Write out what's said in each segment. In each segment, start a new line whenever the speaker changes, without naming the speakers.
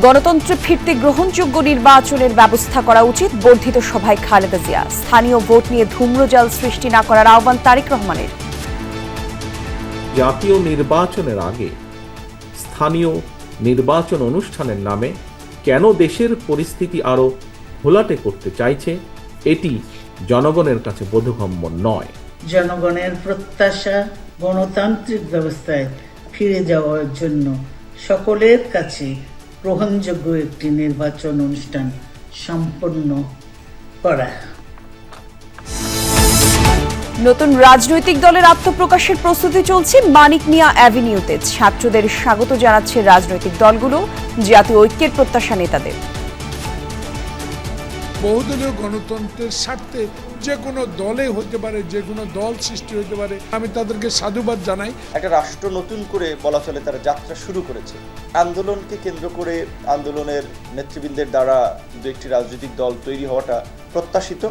গণতন্ত্রে ফিরতে গ্রহণযোগ্য নির্বাচনের ব্যবস্থা করা উচিত বর্ধিত সভায় খালেদা জিয়া। স্থানীয় ভোট নিয়ে ধূম্রজাল সৃষ্টি না করার আহ্বান তারেক রহমানের।
জাতীয় নির্বাচনের আগে স্থানীয় নির্বাচন অনুষ্ঠানের নামে কেন দেশের পরিস্থিতি আরও ঘোলাটে করতে চাইছে এটি জনগণের কাছে বোধগম্য নয়।
জনগণের প্রত্যাশা গণতান্ত্রিক ব্যবস্থায় ফিরে যাওয়ার জন্য সকলের কাছে গ্রহণযোগ্য একটি নির্বাচন অনুষ্ঠান সম্পন্ন করা।
নতুন রাজনৈতিক দলের আত্মপ্রকাশের প্রস্তুতি চলছে মানিক মিয়া অ্যাভিনিউতে। ছাত্রদের স্বাগত জানাচ্ছে রাজনৈতিক দলগুলো, জাতীয় ঐক্যের প্রত্যাশা নেতাদের।
বহুদলীয় গণতন্ত্রের স্বার্থে যে কোনো দলে হতে পারে যে কোনো দল সৃষ্টি হতে পারে। আমি তাদেরকে সাধুবাদ জানাই।
একটা রাষ্ট্র নতুন করে বলা চলে তারা যাত্রা শুরু করেছে। আন্দোলনকে কেন্দ্র করে আন্দোলনের নেতৃবৃন্দের দ্বারা দু একটি রাজনৈতিক দল তৈরি হওয়াটা প্রত্যাশিত।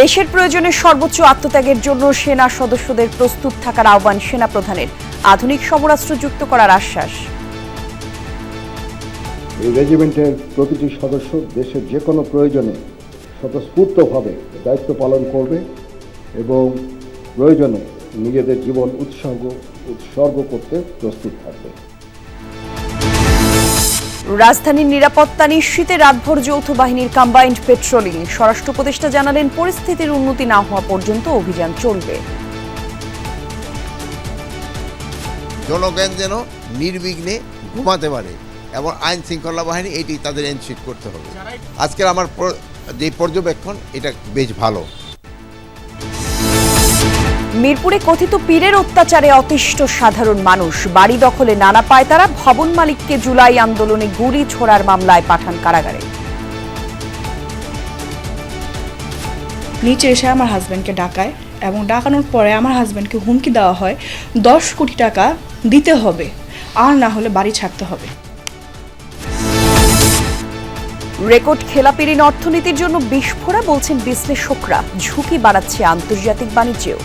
দেশের প্রয়োজনে সর্বোচ্চ আত্মত্যাগের জন্য সেনা সদস্যদের প্রস্তুত থাকার আহ্বান সেনা প্রধানের আধুনিক সমরাস্ত্র যুক্ত করার আশ্বাস।
এই রেজিমেন্টের প্রতিটি সদস্য দেশের যে কোনো প্রয়োজনে স্বতঃস্ফূর্তভাবে দায়িত্ব পালন করবে এবং প্রয়োজনে নিজেদের জীবন উৎসর্গ উৎসর্গ করতে প্রস্তুত থাকবে।
রাজধানীর নিরাপত্তা নিশ্চিতে রাতভর যৌথ বাহিনীর কম্বাইন্ড পেট্রোলিং স্বরাষ্ট্র উপদেষ্টা জানালেন পরিস্থিতির উন্নতি না হওয়া পর্যন্ত অভিযান চলবে।
জনগণ যেন নির্বিঘ্নে ঘুমাতে পারে। এবং আইন শৃঙ্খলা বাহিনী এটি তাদের এনশিট করতে হবে। আজকের আমার যে পর্যবেক্ষণ এটা বেশ ভালো।
মিরপুরে কথিত পীরের অত্যাচারে অতিষ্ঠ সাধারণ মানুষ। বাড়ি দখলে নানা পায় তারা ভবন মালিককে জুলাই আন্দোলনে গুলি ছোড়ার মামলায় পাঠান কারাগারে।
নিচে এসে আমার হাজব্যান্ডকে ডাকায় এবং ডাকানোর পরে আমার হাজব্যান্ডকে হুমকি দেওয়া হয় দশ কোটি টাকা দিতে হবে আর না হলে বাড়ি ছাড়তে হবে।
রেকর্ড খেলাপি ঋণ অর্থনীতির জন্য বিস্ফোরা বলছেন বিশ্লেষকরা। ঝুঁকি বাড়াচ্ছে আন্তর্জাতিক বাণিজ্যেও।